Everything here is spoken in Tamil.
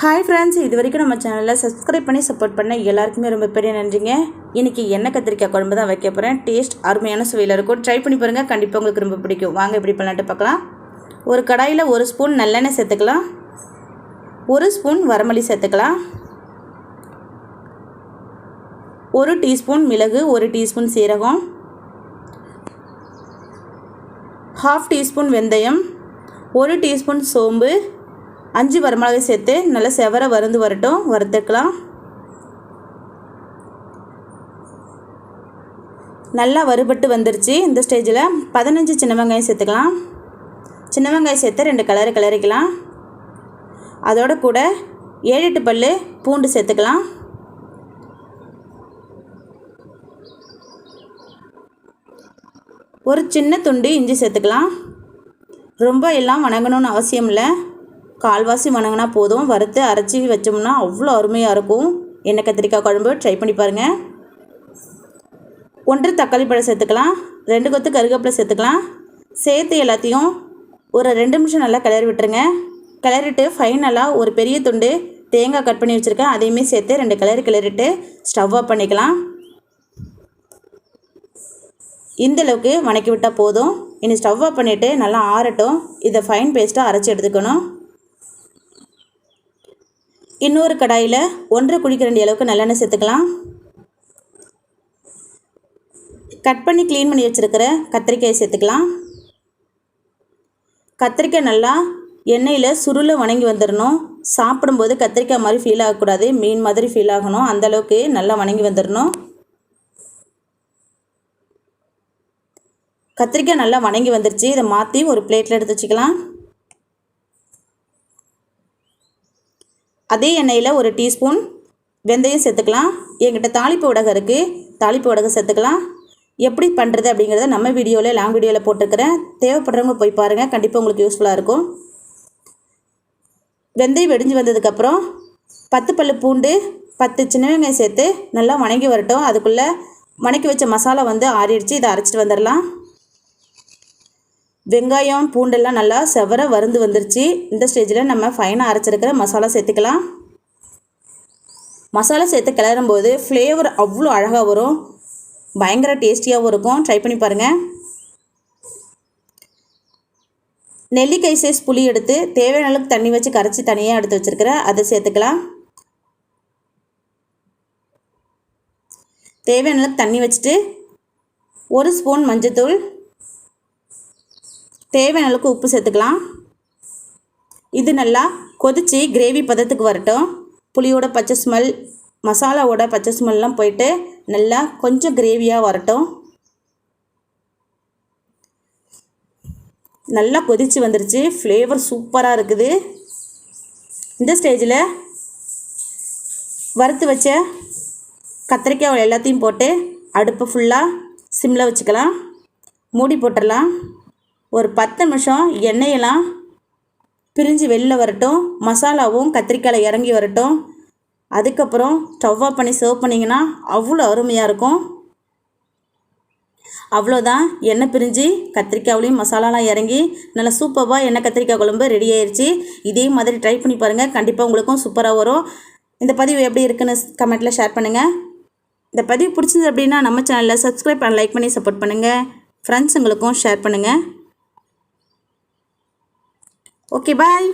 ஹாய் ஃப்ரெண்ட்ஸ் இது வரைக்கும் நம்ம சேனலில் சப்ஸ்கிரைப் பண்ணி சப்போர்ட் பண்ண எல்லாருக்குமே ரொம்ப பெரிய நன்றிங்க. இன்றைக்கி எண்ணெய் கத்திரிக்காய் குழம்பு தான் வைக்க போகிறேன் டேஸ்ட் அருமையான சுவையில் இருக்கும். ட்ரை பண்ணி பாருங்கள் கண்டிப்பாக உங்களுக்கு ரொம்ப பிடிக்கும். வாங்க எப்படி பண்ணலான்ட்டு பார்க்கலாம். ஒரு கடாயில் ஒரு ஸ்பூன் நல்லெண்ணெய் சேர்த்துக்கலாம். ஒரு ஸ்பூன் வரமல்லி சேர்த்துக்கலாம். ஒரு டீஸ்பூன் மிளகு ஒரு டீஸ்பூன் சீரகம். ஹாஃப் டீஸ்பூன் வெந்தயம். ஒரு டீஸ்பூன் சோம்பு. அஞ்சு வரமிளகாய் சேர்த்து நல்லா செவர வருந்து வரட்டும். வறுத்துக்கலாம். நல்லா வறுபட்டு வந்துருச்சு. இந்த ஸ்டேஜில் பதினஞ்சு சின்ன வெங்காயம் சேர்த்துக்கலாம். சின்ன வெங்காயம் சேர்த்து ரெண்டு கலரு கிளறிக்கலாம். அதோட கூட ஏழு எட்டு பல் பூண்டு சேர்த்துக்கலாம். ஒரு சின்ன துண்டு இஞ்சி சேர்த்துக்கலாம். ரொம்ப எல்லாம் வணங்கணும்னு அவசியம் இல்லை. கால்வாசி வணங்கினா போதும். வறுத்து அரைச்சி வச்சோம்னா அவ்வளோ அருமையாக இருக்கும். எண்ணெய் கத்திரிக்காய் குழம்பு ட்ரை பண்ணி பாருங்கள் ஒன்று தக்காளி பழம் சேர்த்துக்கலாம். ரெண்டு கொத்து கருவேப்பிலை சேர்த்துக்கலாம். சேர்த்து எல்லாத்தையும் ஒரு ரெண்டு நிமிஷம் நல்லா கிளறி விட்டுருங்க. கிளறிட்டு ஃபைனலாக ஒரு பெரிய துண்டு தேங்காய் கட் பண்ணி வச்சுருக்கேன். அதையுமே சேர்த்து ரெண்டு கிளறி கிளறிட்டு ஸ்டவ் ஆஃப் பண்ணிக்கலாம். இந்த அளவுக்கு வணக்கி விட்டால் போதும். இனி ஸ்டவ் ஆஃப் பண்ணிவிட்டு நல்லா ஆறட்டும். இதை ஃபைன் பேஸ்ட்டாக அரைச்சி எடுத்துக்கணும். இன்னொரு கடாயில் ஒன்றரை குழிக்கரண்டி அளவுக்கு நல்லெண்ணெய் சேர்த்துக்கலாம். கட் பண்ணி க்ளீன் பண்ணி வச்சுருக்கிற கத்திரிக்காயை சேர்த்துக்கலாம். கத்திரிக்காய் நல்லா எண்ணெயில் சுருளை வணங்கி வந்துடணும் சாப்பிடும்போது கத்திரிக்காய் மாதிரி ஃபீல் ஆகக்கூடாது. மீன் மாதிரி ஃபீல் ஆகணும். அந்தளவுக்கு நல்லா வணங்கி வந்துடணும் கத்திரிக்காய் நல்லா வணங்கி வந்துருச்சு. இதை மாற்றி ஒரு பிளேட்டில் எடுத்து வச்சுக்கலாம். அதே எண்ணெயில் ஒரு டீஸ்பூன் வெந்தயம் சேர்த்துக்கலாம். என்கிட்ட தாளிப்பு உடகம் இருக்குது தாளிப்பு உடகம் சேர்த்துக்கலாம். எப்படி பண்ணுறது அப்படிங்கிறத நம்ம வீடியோவில் லாங் வீடியோவில் போட்டிருக்கிறேன். தேவைப்படுறவங்க போய் பாருங்கள் கண்டிப்பாக உங்களுக்கு யூஸ்ஃபுல்லாக இருக்கும். வெந்தயம் வெடிஞ்சு வந்ததுக்கப்புறம் பத்து பல்லு பூண்டு பத்து சின்ன வெங்காயம் சேர்த்து நல்லா வணங்கி வரட்டும். அதுக்குள்ளே வணக்கி வச்ச மசாலா வந்து ஆறிடுச்சு. இதை அரைச்சிட்டு வந்துடலாம். வெங்காயம் பூண்டெல்லாம் நல்லா செவர வருந்து வந்துருச்சு. இந்த ஸ்டேஜில் நம்ம ஃபைனாக அரைச்சிருக்கிற மசாலா சேர்த்துக்கலாம். மசாலா சேர்த்து கிளறும் போது ஃப்ளேவர் அவ்வளோ அழகாக வரும். பயங்கர டேஸ்டியாகவும் இருக்கும். ட்ரை பண்ணி பாருங்கள் நெல்லிக்காய் சைஸ் புளி எடுத்து தேவையான அளவுக்கு தண்ணி வச்சு கரைச்சி தனியாக எடுத்து வச்சுருக்கிறேன் அதை சேர்த்துக்கலாம். தேவையான அளவுக்கு தண்ணி வச்சுட்டு ஒரு ஸ்பூன் மஞ்சத்தூள் தேவையான அளவுக்கு உப்பு சேர்த்துக்கலாம். இது நல்லா கொதித்து கிரேவி பதத்துக்கு வரட்டும். புளியோட பச்சை ஸ்மெல் மசாலாவோட பச்சை ஸ்மெல்லாம் போயிட்டு நல்லா கொஞ்சம் கிரேவியாக வரட்டும். நல்லா கொதித்து வந்துருச்சு. ஃப்ளேவர் சூப்பராக இருக்குது. இந்த ஸ்டேஜில் வறுத்து வச்ச கத்திரிக்காய் எல்லாத்தையும் போட்டு அடுப்பை ஃபுல்லாக சிம்மில் வச்சுக்கலாம். மூடி போட்டுடலாம். ஒரு பத்து நிமிஷம் எண்ணெயெல்லாம் பிரிஞ்சு வெளில வரட்டும் மசாலாவும் கத்திரிக்காயில் இறங்கி வரட்டும். அதுக்கப்புறம் ஸ்டவ் ஆஃப் பண்ணி சர்வ் பண்ணிங்கன்னா அவ்வளோ அருமையாக இருக்கும். அவ்வளோதான் எண்ணெய் பிரிஞ்சு கத்திரிக்காய்லையும் மசாலாலாம் இறங்கி நல்லா சூப்பராக எண்ணெய் கத்திரிக்காய் குழம்பு ரெடி ஆயிடுச்சு இதே மாதிரி ட்ரை பண்ணி பாருங்கள் கண்டிப்பாக உங்களுக்கும் சூப்பராக வரும். இந்த பதிவு எப்படி இருக்குன்னு கமெண்ட்டில் ஷேர் பண்ணுங்கள் இந்த பதிவு பிடிச்சது அப்படின்னா நம்ம சேனலில் சப்ஸ்கிரைப் பண்ண லைக் பண்ணி சப்போர்ட் பண்ணுங்கள் ஃப்ரெண்ட்ஸுங்களுக்கும் ஷேர் பண்ணுங்கள் ஓகே பாய்